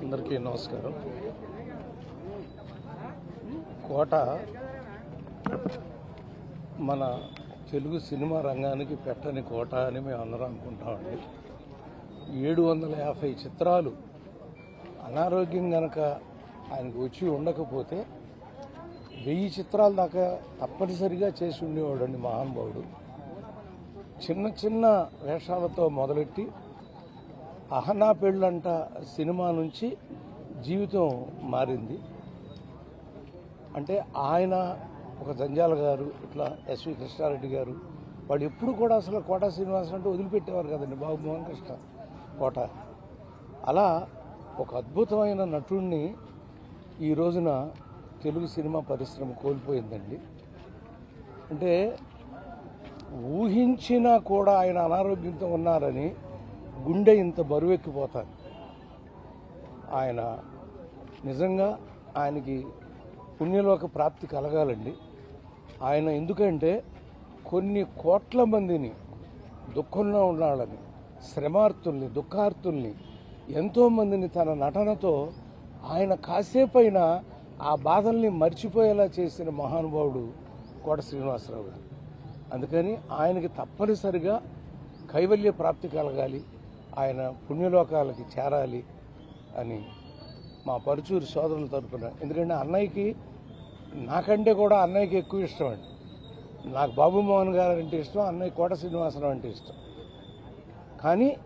అందరికీ నమస్కారం. కోట మన తెలుగు సినిమా రంగానికి పెట్టని కోట అని మేము అందరం అనుకుంటామండి. ఏడు వందల యాభై చిత్రాలు అనారోగ్యం గనక ఆయనకు వచ్చి ఉండకపోతే వెయ్యి చిత్రాల దాకా తప్పనిసరిగా చేసి ఉండేవాడండి మహానుభావుడు. చిన్న చిన్న వేషాలతో మొదలెట్టి అహనా పెళ్ళంట సినిమా నుంచి జీవితం మారింది. అంటే ఆయన ఒక జంజాల గారు ఇట్లా ఎస్వి కృష్ణారెడ్డి గారు వాళ్ళు ఎప్పుడు కూడా అసలు కోట శ్రీనివాసన్ అంటే వదిలిపెట్టేవారు కదండి బాబు మోహన్ కృష్ణ కోట. అలా ఒక అద్భుతమైన నటుడిని ఈ రోజున తెలుగు సినిమా పరిశ్రమ కోల్పోయిందండి. అంటే ఊహించినా కూడా ఆయన అనారోగ్యంతో ఉన్నారని గుండె ఇంత బరువెక్కిపోతాను ఆయన నిజంగా ఆయనకి పుణ్యలోక ప్రాప్తి కలగాలండి. ఆయన ఎందుకంటే కొన్ని కోట్ల మందిని దుఃఖంలో ఉన్నాళ్ళని శ్రమార్థుల్ని దుఃఖార్థుల్ని ఎంతోమందిని తన నటనతో ఆయన కాసేపైనా ఆ బాధల్ని మర్చిపోయేలా చేసిన మహానుభావుడు కోట శ్రీనివాసరావు గారు. అందుకని ఆయనకి తప్పనిసరిగా కైవల్య ప్రాప్తి కలగాలి ఆయన పుణ్యలోకాలకి చేరాలి అని మా పరుచూరు సోదరుల తరపున. ఎందుకంటే అన్నయ్యకి నాకంటే కూడా అన్నయ్యకి ఎక్కువ ఇష్టం అండి. నాకు బాబు మోహన్ గారు అంటే ఇష్టం అన్నయ్య కోట శ్రీనివాసరావు అంటే ఇష్టం. కానీ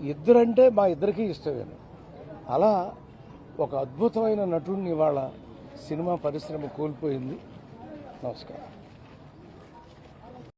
ఇద్దరంటే మా ఇద్దరికీ ఇష్టమేను. అలా ఒక అద్భుతమైన నటుడిని ఇవాళ సినిమా పరిశ్రమ కోల్పోయింది. నమస్కారం.